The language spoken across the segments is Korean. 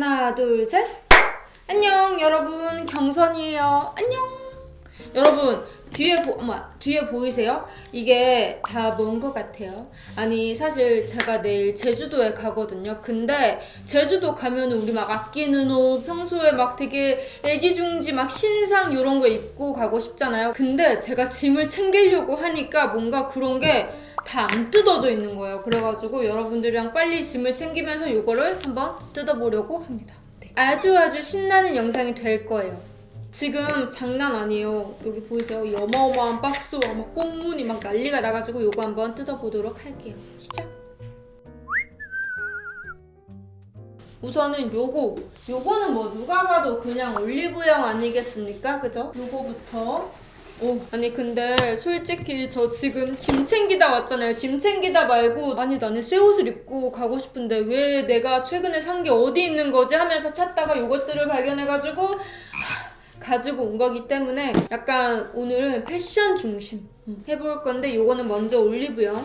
하나, 둘, 셋. 안녕, 여러분. 경선이에요. 안녕. 여러분, 뒤에 보, 어머, 뒤에 보이세요? 이게 다뭔것 같아요? 아니, 사실 제가 내일 제주도에 가거든요. 근데 제주도 가면은 우리 막 아끼는 옷, 평소에 막 되게 애기중지 막 신상 요런 거 입고 가고 싶잖아요. 근데 제가 짐을 챙기려고 하니까 뭔가 그런 게 다 안 뜯어져 있는 거예요. 그래가지고 여러분들이랑 빨리 짐을 챙기면서 요거를 한번 뜯어보려고 합니다. 네. 아주 아주 신나는 영상이 될 거예요. 지금 장난 아니에요. 여기 보이세요? 이 어마어마한 박스와 막 꽃무늬 막 난리가 나가지고 요거 한번 뜯어보도록 할게요. 시작! 우선은 요거 요거는 뭐 누가 봐도 그냥 올리브영 아니겠습니까? 그죠? 요거부터 오, 아니 근데 솔직히 저 지금 짐 챙기다 왔잖아요. 짐 챙기다 말고 아니 나는 새 옷을 입고 가고 싶은데 왜 내가 최근에 산 게 어디 있는 거지 하면서 찾다가 요것들을 발견해가지고 하, 가지고 온 거기 때문에 약간 오늘은 패션 중심. 음, 해볼 건데 요거는 먼저 올리브영.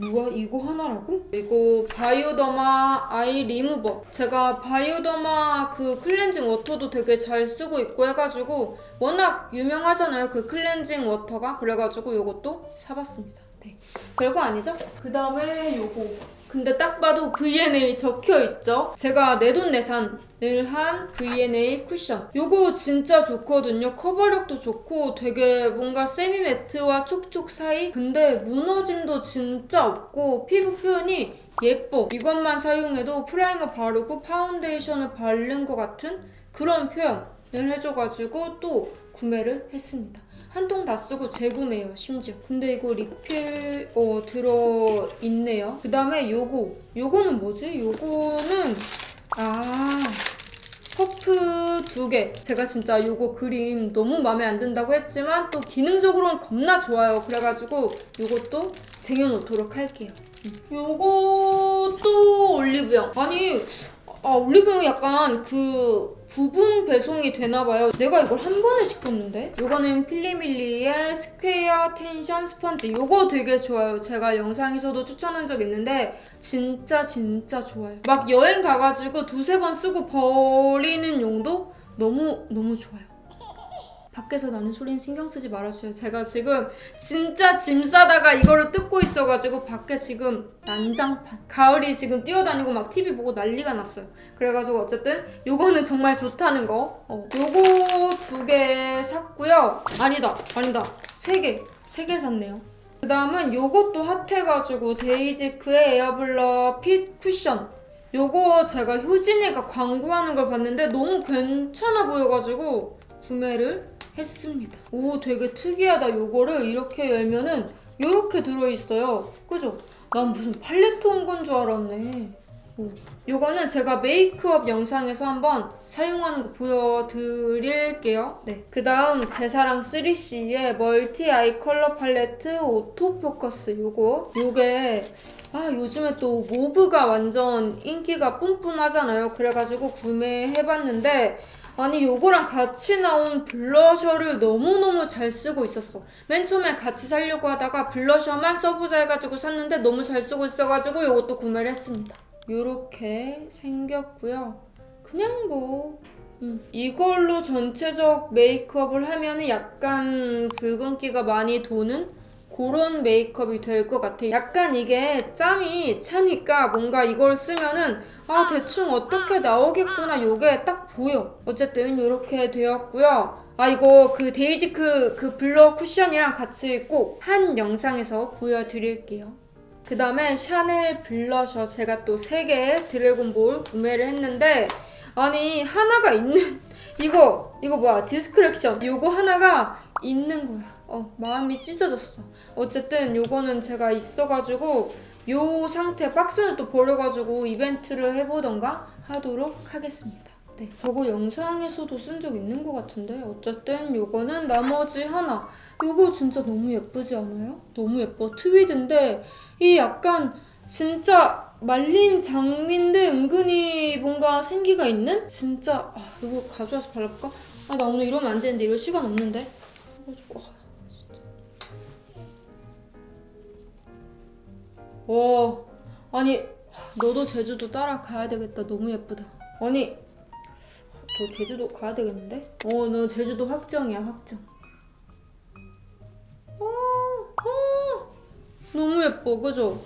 뭐야 이거 하나라고? 이거 바이오더마 아이 리무버. 제가 바이오더마 그 클렌징 워터도 되게 잘 쓰고 있고 해가지고 워낙 유명하잖아요 그 클렌징 워터가. 그래가지고 요것도 사봤습니다. 네. 별거 아니죠? 그 다음에 요거 근데 딱 봐도 V&A 적혀 있죠. 제가 내돈내산을 한 V&A 쿠션. 요거 진짜 좋거든요. 커버력도 좋고 되게 뭔가 세미 매트와 촉촉 사이. 근데 무너짐도 진짜 없고 피부 표현이 예뻐. 이것만 사용해도 프라이머 바르고 파운데이션을 바른 것 같은 그런 표현을 해줘가지고 또 구매를 했습니다. 한 통 다 쓰고 재구매해요 심지어 근데 이거 리필 어 들어 있네요 그 다음에 요거 요거는 뭐지 요거는 아 퍼프 두 개. 제가 진짜 요거 그림 너무 마음에 안 든다고 했지만 또 기능적으로는 겁나 좋아요. 그래가지고 요것도 쟁여놓도록 할게요. 음. 요것도 올리브영. 아니, 아, 올리브영이 약간 그 부분 배송이 되나봐요. 내가 이걸 한 번에 시켰는데? 요거는 필리밀리의 스퀘어 텐션 스펀지. 요거 되게 좋아요. 제가 영상에서도 추천한 적 있는데 진짜 진짜 좋아요. 막 여행 가가지고 두세 번 쓰고 버리는 용도 너무 너무 좋아요. 밖에서 나는 소리는 신경 쓰지 말아줘요. 제가 지금 진짜 짐 싸다가 이거를 뜯고 있어가지고 밖에 지금 난장판. 가을이 지금 뛰어다니고 막 TV 보고 난리가 났어요. 그래가지고 어쨌든 요거는 정말 좋다는 거. 어. 요거 두 개 샀고요. 아니다, 아니다. 세 개. 세 개 샀네요. 그 다음은 요것도 핫해가지고 데이지크의 에어블러 핏 쿠션. 요거 제가 효진이가 광고하는 걸 봤는데 너무 괜찮아 보여가지고 구매를 했습니다. 오, 되게 특이하다. 요거를 이렇게 열면은 요렇게 들어있어요. 그죠? 난 무슨 팔레트 온 건 줄 알았네. 오. 요거는 제가 메이크업 영상에서 한번 사용하는 거 보여드릴게요. 네. 그 다음 제 사랑 3CE의 멀티 아이 컬러 팔레트 오토 포커스 요거. 요게 아 요즘에 또 모브가 완전 인기가 뿜뿜하잖아요. 그래가지고 구매해봤는데 아니 요거랑 같이 나온 블러셔를 너무너무 잘 쓰고 있었어. 맨 처음에 같이 살려고 하다가 블러셔만 써보자 해가지고 샀는데 너무 잘 쓰고 있어가지고 요것도 구매를 했습니다. 요렇게 생겼고요. 그냥 뭐 음, 이걸로 전체적 메이크업을 하면은 약간 붉은기가 많이 도는 그런 메이크업이 될 것 같아. 약간 이게 짬이 차니까 뭔가 이걸 쓰면은 아 대충 어떻게 나오겠구나 요게 딱 보여. 어쨌든 이렇게 되었고요. 아 이거 그 데이지크 그 블러 쿠션이랑 같이 꼭 한 영상에서 보여드릴게요. 그 다음에 샤넬 블러셔 제가 또 3개 드래곤볼 구매를 했는데 아니 하나가 있는 이거 이거 뭐야 디스크렉션 요거 하나가 있는 거야. 어 마음이 찢어졌어. 어쨌든 요거는 제가 있어가지고 요 상태 박스는 또 버려가지고 이벤트를 해보던가 하도록 하겠습니다. 네, 저거 영상에서도 쓴 적 있는 것 같은데 어쨌든 요거는 나머지 하나 요거 진짜 너무 예쁘지 않아요? 너무 예뻐 트위드인데 이 약간 진짜 말린 장미인데 은근히 뭔가 생기가 있는? 진짜 아, 이거 가져와서 발라볼까? 아 나 오늘 이러면 안 되는데 이럴 시간 없는데 그래가지고 아, 와 아니 너도 제주도 따라가야 되겠다 너무 예쁘다 아니 저 제주도 가야 되겠는데? 어, 너 제주도 확정이야, 확정. 어, 어, 너무 예뻐, 그죠?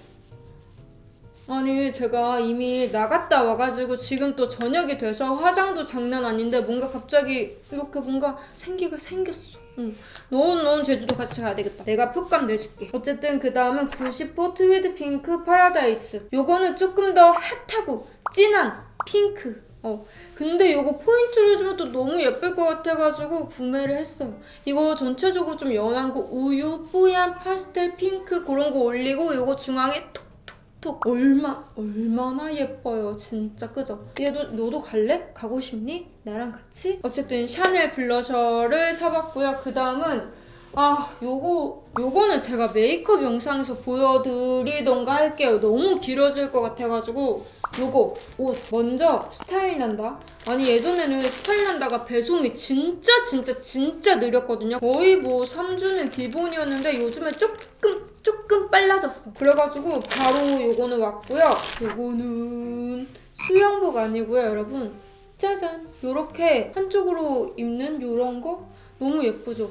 아니, 제가 이미 나갔다 와가지고 지금 또 저녁이 돼서 화장도 장난 아닌데 뭔가 갑자기 이렇게 뭔가 생기가 생겼어. 응. 너는 넌 제주도 같이 가야 되겠다. 내가 표감 내줄게. 어쨌든 그 다음은 90포 트위드 핑크 파라다이스. 요거는 조금 더 핫하고 진한 핑크. 어. 근데 요거 포인트를 주면 또 너무 예쁠 것 같아가지고 구매를 했어요. 이거 전체적으로 좀 연한 거 우유, 뽀얀 파스텔 핑크 그런 거 올리고 요거 중앙에 톡 톡톡 얼마 얼마나 예뻐요 진짜 그죠? 얘도 너도 갈래? 가고 싶니? 나랑 같이? 어쨌든 샤넬 블러셔를 사봤고요. 그 다음은 아 요거 요거는 제가 메이크업 영상에서 보여드리던가 할게요. 너무 길어질 것 같아가지고 요거 옷 먼저 스타일 난다. 아니 예전에는 스타일 난다가 배송이 진짜 진짜 진짜 느렸거든요. 거의 뭐 3주는 기본이었는데 요즘에 조금 조금 빨라졌어. 그래가지고 바로 요거는 왔고요. 요거는 수영복 아니고요, 여러분. 짜잔. 요렇게 한쪽으로 입는 요런 거 너무 예쁘죠?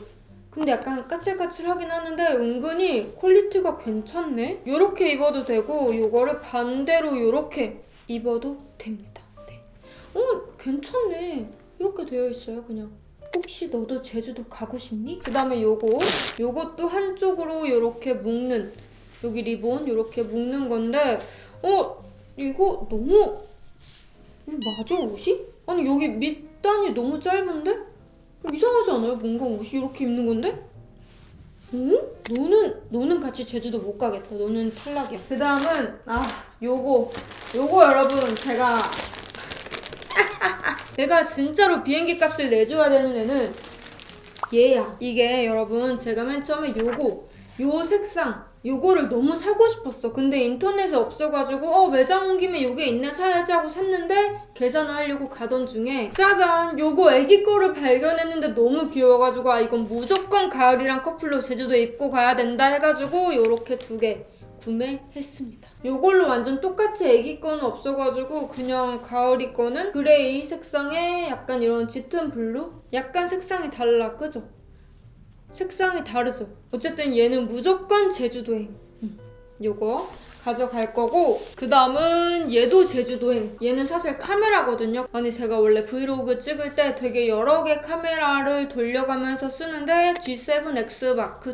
근데 약간 까칠까칠하긴 하는데 은근히 퀄리티가 괜찮네. 요렇게 입어도 되고 요거를 반대로 요렇게 입어도 됩니다. 네. 어, 괜찮네. 이렇게 되어 있어요, 그냥. 혹시 너도 제주도 가고 싶니? 그 다음에 요거. 요것도 한쪽으로 요렇게 묶는, 여기 리본 요렇게 묶는 건데, 어, 이거 너무, 맞아, 옷이? 아니, 여기 밑단이 너무 짧은데? 이상하지 않아요? 뭔가 옷이 이렇게 입는 건데? 응? 너는 너는 같이 제주도 못 가겠다. 너는 탈락이야. 그 다음은 아 요거 요거 여러분 제가 내가 진짜로 비행기 값을 내줘야 되는 애는 얘야. 이게 여러분 제가 맨 처음에 요거 요 색상 요거를 너무 사고 싶었어. 근데 인터넷에 없어가지고 어 매장 온 김에 요게 있네 사야지 하고 샀는데 계산을 하려고 가던 중에 짜잔 요거 애기 거를 발견했는데 너무 귀여워가지고 아 이건 무조건 가을이랑 커플로 제주도에 입고 가야 된다 해가지고 요렇게 두 개 구매했습니다. 요걸로 완전 똑같이 애기 거는 없어가지고 그냥 가을이 거는 그레이 색상에 약간 이런 짙은 블루? 약간 색상이 달라 그죠? 색상이 다르죠. 어쨌든 얘는 무조건 제주도행. 음, 요거 가져갈 거고 그 다음은 얘도 제주도행. 얘는 사실 카메라거든요. 아니 제가 원래 브이로그 찍을 때 되게 여러 개 카메라를 돌려가면서 쓰는데 G7X Mark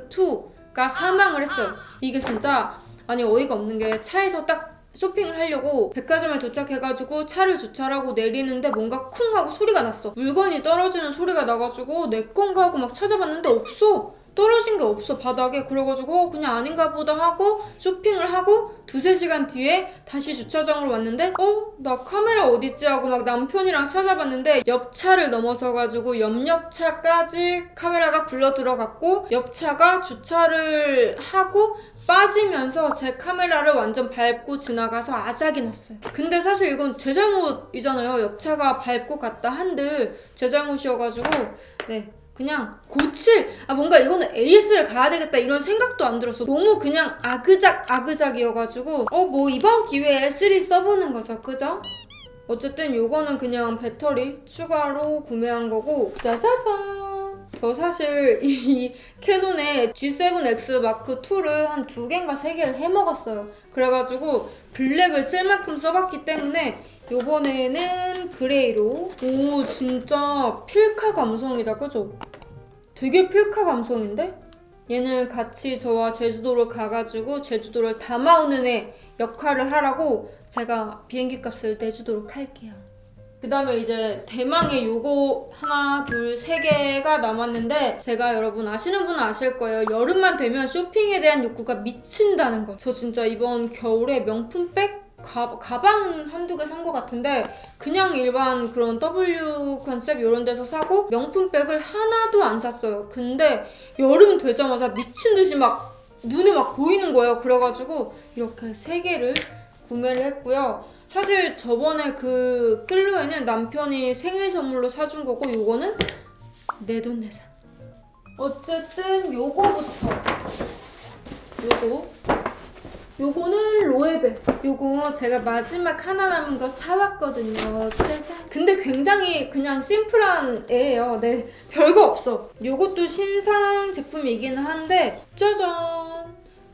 II가 사망을 했어요. 이게 진짜 아니 어이가 없는 게 차에서 딱 쇼핑을 하려고 백화점에 도착해가지고 차를 주차를 하고 내리는데 뭔가 쿵 하고 소리가 났어. 물건이 떨어지는 소리가 나가지고 내 건가 하고 막 찾아봤는데 없어. 떨어진 게 없어 바닥에 그래가지고 어, 그냥 아닌가 보다 하고 쇼핑을 하고 두세 시간 뒤에 다시 주차장으로 왔는데 어? 나 카메라 어딨지 하고 막 남편이랑 찾아봤는데 옆차를 넘어서가지고 옆옆차까지 카메라가 굴러 들어갔고 옆차가 주차를 하고 빠지면서 제 카메라를 완전 밟고 지나가서 아작이 났어요. 근데 사실 이건 제 잘못이잖아요. 옆차가 밟고 갔다 한들 제 잘못이어가지고 네 그냥 고칠 아 뭔가 이거는 AS를 가야 되겠다 이런 생각도 안 들었어. 너무 그냥 아그작 아그작이어가지고 어 뭐 이번 기회에 3 써보는 거죠, 그죠? 어쨌든 요거는 그냥 배터리 추가로 구매한 거고 짜자잔 저 사실 이 캐논의 G7X 마크 2를 한 두 개인가 세 개를 해 먹었어요 그래가지고 블랙을 쓸 만큼 써봤기 때문에 요번에는 그레이로 오 진짜 필카 감성이다 그죠? 되게 필카 감성인데? 얘는 같이 저와 제주도를 가가지고 제주도를 담아오는 애 역할을 하라고 제가 비행기 값을 내주도록 할게요. 그 다음에 이제 대망의 요거 하나, 둘, 세 개가 남았는데 제가 여러분 아시는 분은 아실 거예요. 여름만 되면 쇼핑에 대한 욕구가 미친다는 거. 저 진짜 이번 겨울에 명품백 가, 가방은 한두 개 산 것 같은데 그냥 일반 그런 W 컨셉 이런 데서 사고 명품 백을 하나도 안 샀어요. 근데 여름 되자마자 미친 듯이 막 눈에 막 보이는 거예요. 그래가지고 이렇게 세 개를 구매를 했고요. 사실 저번에 그 끌로에는 남편이 생일 선물로 사준 거고 요거는 내 돈 내산. 어쨌든 요거부터 요거 요거는 로에베. 요거 제가 마지막 하나 남은 거 사왔거든요. 짜잔. 근데 굉장히 그냥 심플한 애예요. 네. 별거 없어. 요것도 신상 제품이기는 한데, 짜잔.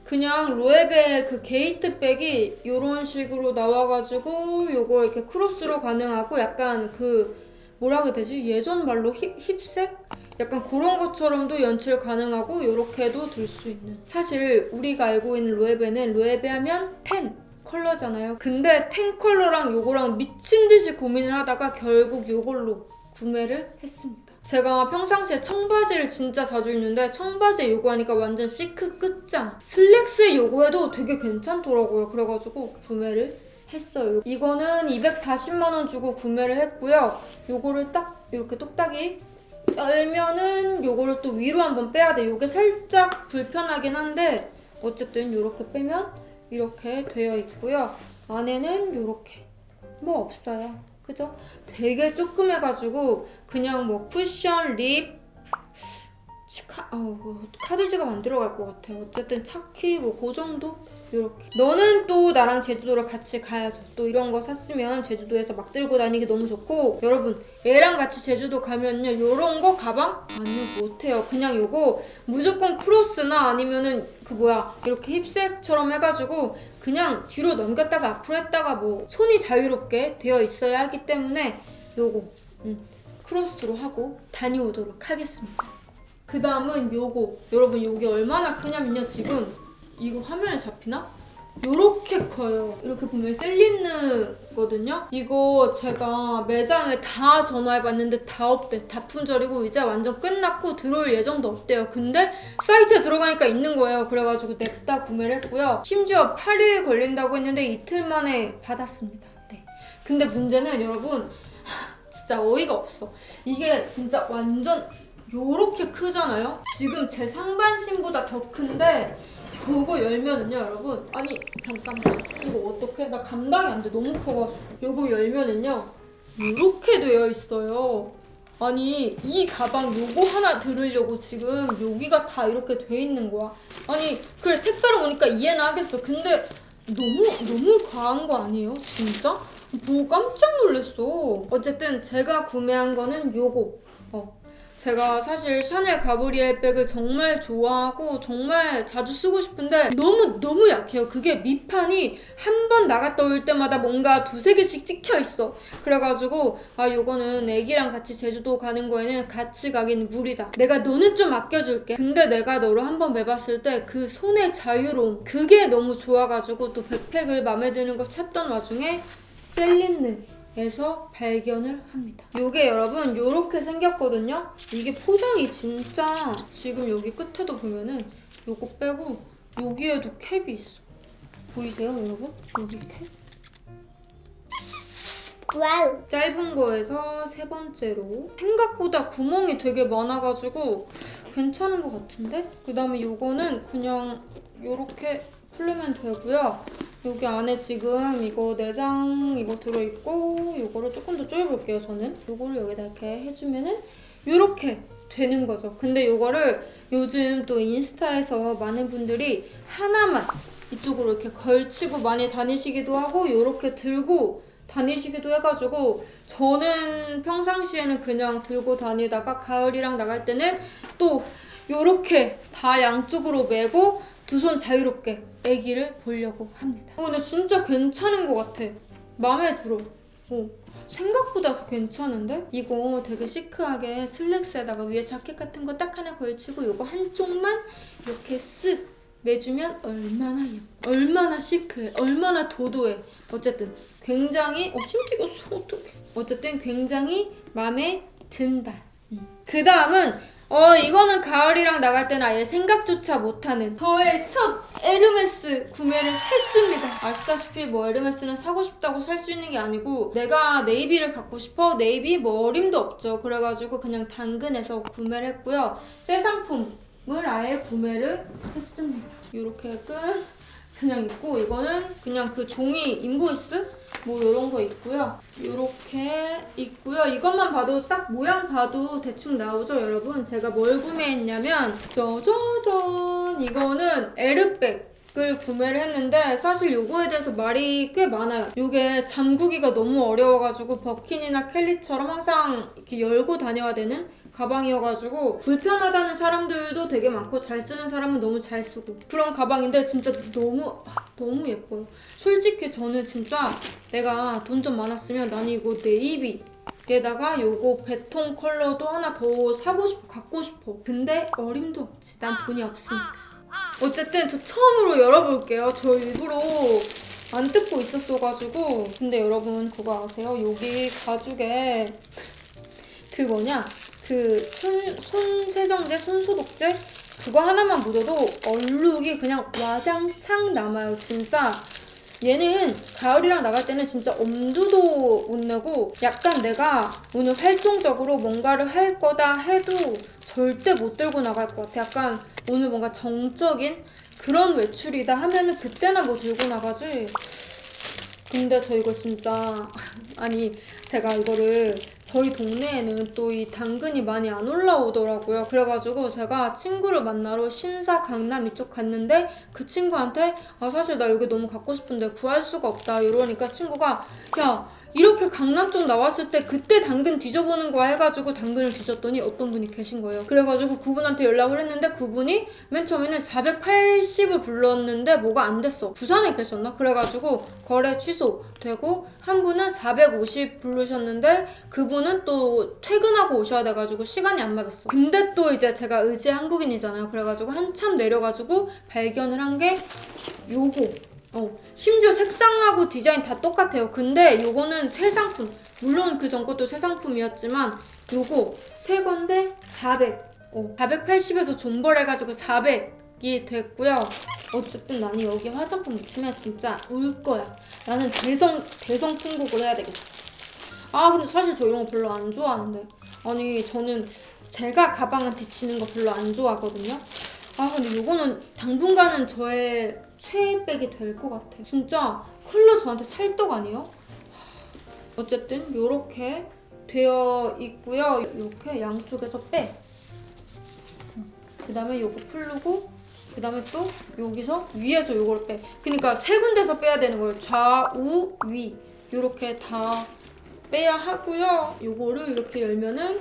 그냥 로에베 그 게이트 백이 요런 식으로 나와가지고 요거 이렇게 크로스로 가능하고 약간 그 뭐라 해야 되지? 예전 말로 힙, 힙색? 약간 그런 것처럼도 연출 가능하고 요렇게도 들 수 있는 사실 우리가 알고 있는 로에베는 로에베 하면 10 컬러잖아요 근데 10 컬러랑 요거랑 미친 듯이 고민을 하다가 결국 요걸로 구매를 했습니다 제가 평상시에 청바지를 진짜 자주 입는데 청바지에 요거 하니까 완전 시크 끝장 슬랙스에 요거 해도 되게 괜찮더라고요 그래가지고 구매를 했어요 이거는 240만원 주고 구매를 했고요 요거를 딱 이렇게 똑딱이 열면은 요거를 또 위로 한번 빼야 돼. 요게 살짝 불편하긴 한데 어쨌든 요렇게 빼면 이렇게 되어 있고요. 안에는 요렇게 뭐 없어요. 그죠? 되게 조그매가지고 그냥 뭐 쿠션, 립, 치카, 어, 뭐 카드 지갑 안 들어갈 것 같아요. 어쨌든 차키 뭐 그 정도? 요렇게. 너는 또 나랑 제주도를 같이 가야죠. 또 이런 거 샀으면 제주도에서 막 들고 다니기 너무 좋고 여러분 얘랑 같이 제주도 가면요 요런 거 가방? 아니요 못해요. 그냥 요거 무조건 크로스나 아니면은 그 뭐야 이렇게 힙색처럼 해가지고 그냥 뒤로 넘겼다가 앞으로 했다가 뭐 손이 자유롭게 되어 있어야 하기 때문에 요거 음, 크로스로 하고 다녀오도록 하겠습니다. 그 다음은 요거 여러분 요게 얼마나 크냐면요 지금 이거 화면에 잡히나? 요렇게 커요. 이렇게 보면 셀린느거든요? 이거 제가 매장에 다 전화해봤는데 다 없대. 다 품절이고 이제 완전 끝났고 들어올 예정도 없대요. 근데 사이트에 들어가니까 있는 거예요. 그래가지고 냅다 구매를 했고요. 심지어 8일 걸린다고 했는데 이틀 만에 받았습니다. 네. 근데 문제는 여러분 진짜 어이가 없어. 이게 진짜 완전 요렇게 크잖아요? 지금 제 상반신보다 더 큰데 요거 열면은요 여러분? 아니 잠깐만. 이거 어떡해? 나 감당이 안 돼. 너무 커가지고. 요거 열면은요 이렇게 되어 있어요. 아니 이 가방 요거 하나 들으려고 지금 여기가 다 이렇게 돼 있는 거야. 아니 그래 택배로 오니까 이해는 하겠어. 근데 너무 너무 과한 거 아니에요? 진짜? 뭐 깜짝 놀랐어. 어쨌든 제가 구매한 거는 요거. 어 제가 사실 샤넬 가브리엘 백을 정말 좋아하고 정말 자주 쓰고 싶은데 너무 너무 약해요. 그게 밑판이 한 번 나갔다 올 때마다 뭔가 두세 개씩 찍혀 있어. 그래가지고 아 요거는 애기랑 같이 제주도 가는 거에는 같이 가긴 무리다. 내가 너는 좀 아껴줄게. 근데 내가 너를 한번 매봤을 때 그 손의 자유로움 그게 너무 좋아가지고 또 백팩을 마음에 드는 걸 찾던 와중에 셀린느 에서 발견을 합니다. 요게 여러분 요렇게 생겼거든요. 이게 포장이 진짜 지금 여기 끝에도 보면은 요거 빼고 여기에도 캡이 있어. 보이세요 여러분? 여기 캡? 와우. 짧은 거에서 세 번째로 생각보다 구멍이 되게 많아가지고 괜찮은 것 같은데? 그 다음에 요거는 그냥 요렇게 풀면 되고요. 여기 안에 지금 이거 내장 이거 들어있고 요거를 조금 더 조여볼게요 저는. 요거를 여기다 이렇게 해주면은 요렇게 되는 거죠. 근데 요거를 요즘 또 인스타에서 많은 분들이 하나만 이쪽으로 이렇게 걸치고 많이 다니시기도 하고 요렇게 들고 다니시기도 해가지고 저는 평상시에는 그냥 들고 다니다가 가을이랑 나갈 때는 또 요렇게 다 양쪽으로 메고 두 손 자유롭게 애기를 보려고 합니다. 어, 근데 진짜 괜찮은 것 같아. 마음에 들어. 어. 생각보다 더 괜찮은데? 이거 되게 시크하게 슬랙스에다가 위에 자켓 같은 거 딱 하나 걸치고 요거 한쪽만 이렇게 쓱 매주면 얼마나 예뻐. 얼마나 시크해. 얼마나 도도해. 어쨌든 굉장히 어, 침 튀겼어. 어떡해. 어쨌든 굉장히 마음에 든다. 그 다음은 어 이거는 가을이랑 나갈 때는 아예 생각조차 못하는 저의 첫 에르메스 구매를 했습니다. 아시다시피 뭐 에르메스는 사고 싶다고 살 수 있는 게 아니고 내가 네이비를 갖고 싶어 네이비 뭐 어림도 없죠. 그래가지고 그냥 당근에서 구매를 했고요. 새 상품을 아예 구매를 했습니다. 이렇게 끈 그냥 있고 이거는 그냥 그 종이 인보이스 뭐 이런 거 있고요. 이렇게 있고요. 이것만 봐도 딱 모양 봐도 대충 나오죠, 여러분. 제가 뭘 구매했냐면 짜자잔 이거는 에르백 을 구매를 했는데 사실 요거에 대해서 말이 꽤 많아요. 요게 잠그기가 너무 어려워가지고 버킨이나 켈리처럼 항상 이렇게 열고 다녀야 되는 가방이어가지고 불편하다는 사람들도 되게 많고 잘 쓰는 사람은 너무 잘 쓰고 그런 가방인데 진짜 너무 아, 너무 예뻐요. 솔직히 저는 진짜 내가 돈 좀 많았으면 난 이거 네이비 에다가 요거 베톤 컬러도 하나 더 사고 싶어 갖고 싶어. 근데 어림도 없지. 난 돈이 없으니까. 어쨌든 저 처음으로 열어볼게요. 저 일부러 안 뜯고 있었어가지고. 근데 여러분 그거 아세요? 여기 가죽에 그 뭐냐 그 손, 손 세정제 손 소독제 그거 하나만 묻어도 얼룩이 그냥 와장창 남아요 진짜 얘는 가을이랑 나갈 때는 진짜 엄두도 못 내고 약간 내가 오늘 활동적으로 뭔가를 할 거다 해도 절대 못 들고 나갈 것 같아. 약간 오늘 뭔가 정적인 그런 외출이다 하면은 그때나 뭐 들고 나가지. 근데 저 이거 진짜 아니 제가 이거를 저희 동네에는 또 이 당근이 많이 안 올라오더라고요. 그래가지고 제가 친구를 만나러 신사 강남 이쪽 갔는데 그 친구한테 아 사실 나 여기 너무 갖고 싶은데 구할 수가 없다 이러니까 친구가 야 이렇게 강남 쪽 나왔을 때 그때 당근 뒤져보는 거야 해가지고 당근을 뒤졌더니 어떤 분이 계신 거예요. 그래가지고 그분한테 연락을 했는데 그분이 맨 처음에는 480을 불렀는데 뭐가 안 됐어. 부산에 계셨나? 그래가지고 거래 취소되고 한 분은 450 부르셨는데 그분은 또 퇴근하고 오셔야 돼가지고 시간이 안 맞았어. 근데 또 이제 제가 의지 한국인이잖아요. 그래가지고 한참 내려가지고 발견을 한 게 요거. 어, 심지어 색상하고 디자인 다 똑같아요. 근데 요거는 새 상품. 물론 그 전 것도 새 상품이었지만 요거 새 건데 400. 어, 480에서 존버해가지고 400이 됐고요. 어쨌든 나는 여기 화장품 묻히면 진짜 울 거야. 나는 대성 대성 통곡을 해야 되겠어. 아 근데 사실 저 이런 거 별로 안 좋아하는데. 아니 저는 제가 가방한테 치는 거 별로 안 좋아하거든요. 아 근데 요거는 당분간은 저의 최애백이 될 것 같아. 진짜 컬러 저한테 찰떡 아니에요? 어쨌든 요렇게 되어 있고요. 이렇게 양쪽에서 빼. 그 다음에 요거 풀르고 그 다음에 또 여기서 위에서 요걸 빼. 그러니까 세 군데서 빼야 되는 거예요. 좌우 위 요렇게 다 빼야 하고요. 요거를 이렇게 열면은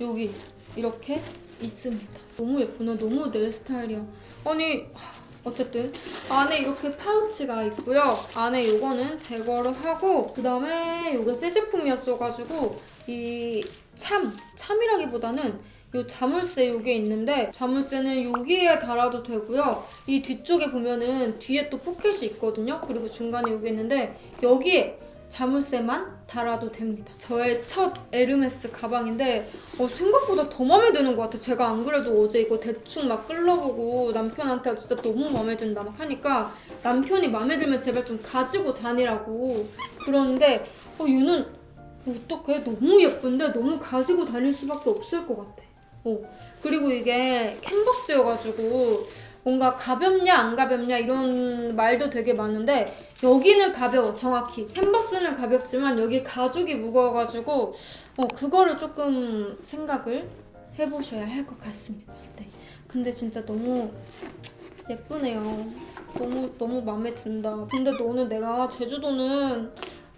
여기 이렇게 있습니다. 너무 예쁘네. 너무 내 스타일이야. 아니 하, 어쨌든 안에 이렇게 파우치가 있고요. 안에 요거는 제거를 하고 그 다음에 요게 새 제품이었어가지고 이 참, 참이라기보다는 요 자물쇠 요게 있는데 자물쇠는 여기에 달아도 되고요. 이 뒤쪽에 보면은 뒤에 또 포켓이 있거든요. 그리고 중간에 요게 있는데 여기에 자물쇠만 달아도 됩니다. 저의 첫 에르메스 가방인데 어, 생각보다 더 마음에 드는 것 같아. 제가 안 그래도 어제 이거 대충 막 끌러보고 남편한테 진짜 너무 마음에 든다 막 하니까 남편이 마음에 들면 제발 좀 가지고 다니라고 그러는데 어, 얘는 어떡해 너무 예쁜데 너무 가지고 다닐 수밖에 없을 것 같아. 어. 그리고 이게 캔버스여가지고 뭔가 가볍냐 안 가볍냐 이런 말도 되게 많은데 여기는 가벼워 정확히 캔버스는 가볍지만 여기 가죽이 무거워가지고 어 그거를 조금 생각을 해보셔야 할 것 같습니다. 네. 근데 진짜 너무 예쁘네요. 너무 너무 마음에 든다. 근데 너는 내가 제주도는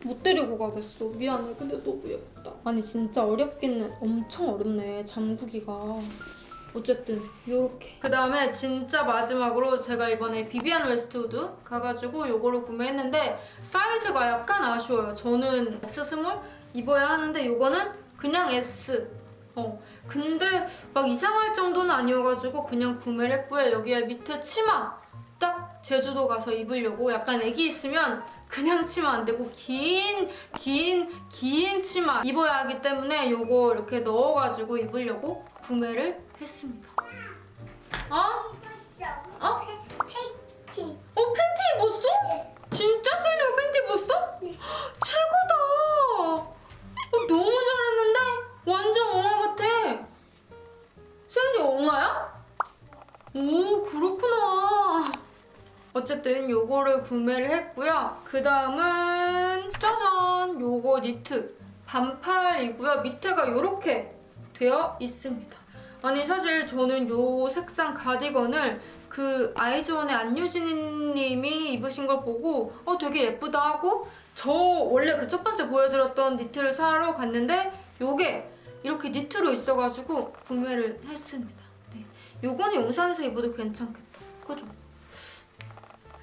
못 데리고 가겠어. 미안해. 근데 너무 예쁘다. 아니 진짜 어렵기는 엄청 어렵네. 잠그기가. 어쨌든 요렇게. 그 다음에 진짜 마지막으로 제가 이번에 비비안 웨스트우드 가가지고 요거를 구매했는데 사이즈가 약간 아쉬워요. 저는 S 스몰 입어야 하는데 요거는 그냥 S. 어. 근데 막 이상할 정도는 아니어가지고 그냥 구매를 했고요. 여기에 밑에 치마 딱 제주도 가서 입으려고 약간 애기 있으면 그냥 치마 안 되고 긴, 긴, 긴 치마 입어야 하기 때문에 요거 이렇게 넣어가지고 입으려고 구매를 했습니다. 어? 어? 팬티. 어 팬티 입었어? 진짜 세연이가 팬티 입었어? 최고다. 어, 너무 잘했는데 완전 엉아 같아. 세연이 엉아야? 오 그렇구나. 어쨌든 요거를 구매를 했고요. 그 다음은 짜잔 요거 니트 반팔이고요. 밑에가 요렇게 되어 있습니다. 아니 사실 저는 요 색상 가디건을 그 아이즈원의 안유진 님이 입으신 걸 보고 어 되게 예쁘다 하고 저 원래 그 첫 번째 보여드렸던 니트를 사러 갔는데 요게 이렇게 니트로 있어가지고 구매를 했습니다. 네. 요거는 영상에서 입어도 괜찮겠다. 그죠?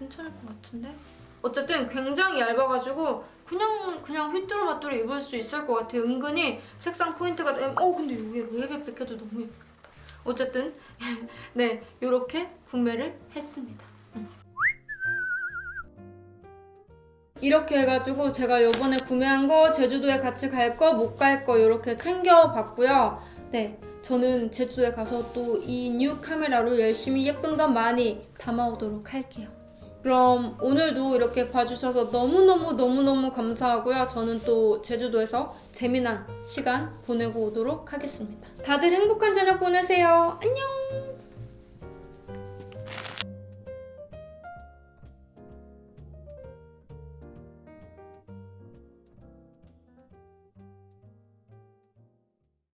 괜찮을 것 같은데? 어쨌든 굉장히 얇아가지고 그냥 그냥 휘뚜루마뚜루 입을 수 있을 것 같아요. 은근히 색상 포인트가 되- 어 근데 여기 로에베 백 해도 너무 예쁘겠다. 어쨌든 네 이렇게 구매를 했습니다. 음. 이렇게 해가지고 제가 요번에 구매한 거 제주도에 같이 갈 거 못 갈 거 이렇게 챙겨봤고요. 네 저는 제주도에 가서 또 이 뉴 카메라로 열심히 예쁜 것 많이 담아오도록 할게요. 그럼 오늘도 이렇게 봐주셔서 너무너무 너무너무 감사하고요. 저는 또 제주도에서 재미난 시간 보내고 오도록 하겠습니다. 다들 행복한 저녁 보내세요. 안녕!